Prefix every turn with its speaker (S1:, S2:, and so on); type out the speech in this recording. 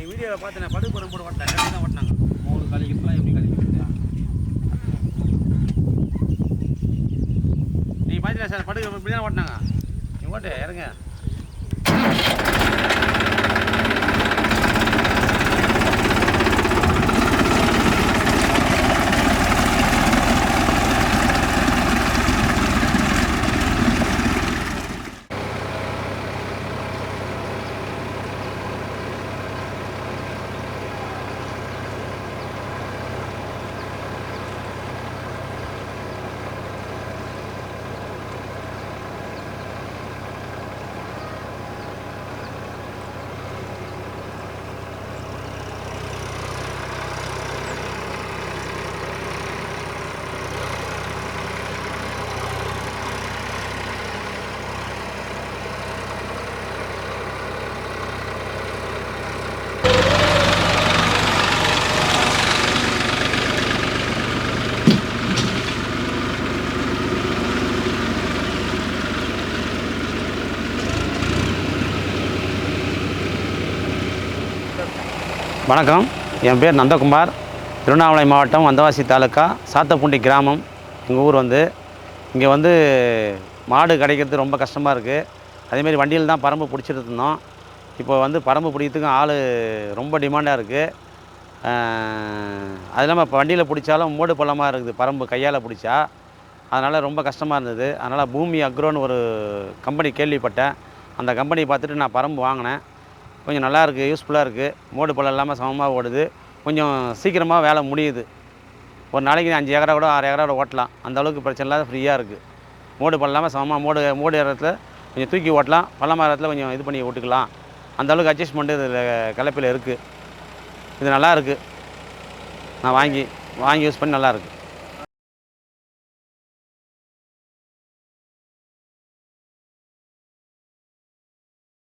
S1: நீ வீடியோவில் பார்த்தேன் படுகு படம் போட ஓட்டினாங்க கட்டி தான் ஓட்டினாங்க.
S2: மூணு கழிக்கலாம் எப்படி கழிக்கிறது
S1: நீங்கள் பார்த்தீங்களா சார் படுகு இப்படி தான் ஓட்டினாங்க. நீ ஓட்டு இறங்க. வணக்கம். என் பேர் நந்தகுமார். திருவண்ணாமலை மாவட்டம் வந்தவாசி தாலுக்கா சாத்தப்பூண்டி கிராமம். எங்கள் ஊர் வந்து இங்கே வந்து மாடு கிடைக்கிறது ரொம்ப கஷ்டமாக இருக்குது அதேமாரி வண்டியில் தான் பரம்பு பிடிச்சிட்டு இருந்தோம். இப்போ வந்து பரம்பு பிடிக்கிறதுக்கும் ஆள் ரொம்ப டிமாண்டாக இருக்குது அது இல்லாமல் இப்போ வண்டியில் பிடிச்சாலும் மூடு பள்ளமாக இருக்குது பரம்பு கையால் பிடிச்சா. அதனால் ரொம்ப கஷ்டமாக இருந்தது. அதனால் பூமி அக்ரோன்னு ஒரு கம்பெனி கேள்விப்பட்டேன். அந்த கம்பெனி பார்த்துட்டு நான் பரம்பு வாங்கினேன். கொஞ்சம் நல்லாயிருக்கு யூஸ்ஃபுல்லாக இருக்குது மோடு பள்ளம் இல்லாமல் சமமாக ஓடுது. கொஞ்சம் சீக்கிரமாக வேலை முடியுது. ஒரு நாளைக்கு அஞ்சு ஏக்கரா கூட ஆறு ஏக்கரா கூட ஓட்டலாம். அந்த அளவுக்கு பிரச்சனை இல்லாத ஃப்ரீயாக இருக்குது மோடு பழம் இல்லாமல் சமமாக மோடு மோடு இடத்துல கொஞ்சம் தூக்கி ஓட்டலாம். பள்ளமாக இடத்துல கொஞ்சம் இது பண்ணி ஓட்டுக்கலாம். அந்த அளவுக்கு அட்ஜஸ்ட்மெண்ட்டு இதில் கலப்பில் இருக்குது இது நல்லா இருக்குது நான் வாங்கி வாங்கி யூஸ் பண்ணி நல்லாயிருக்கு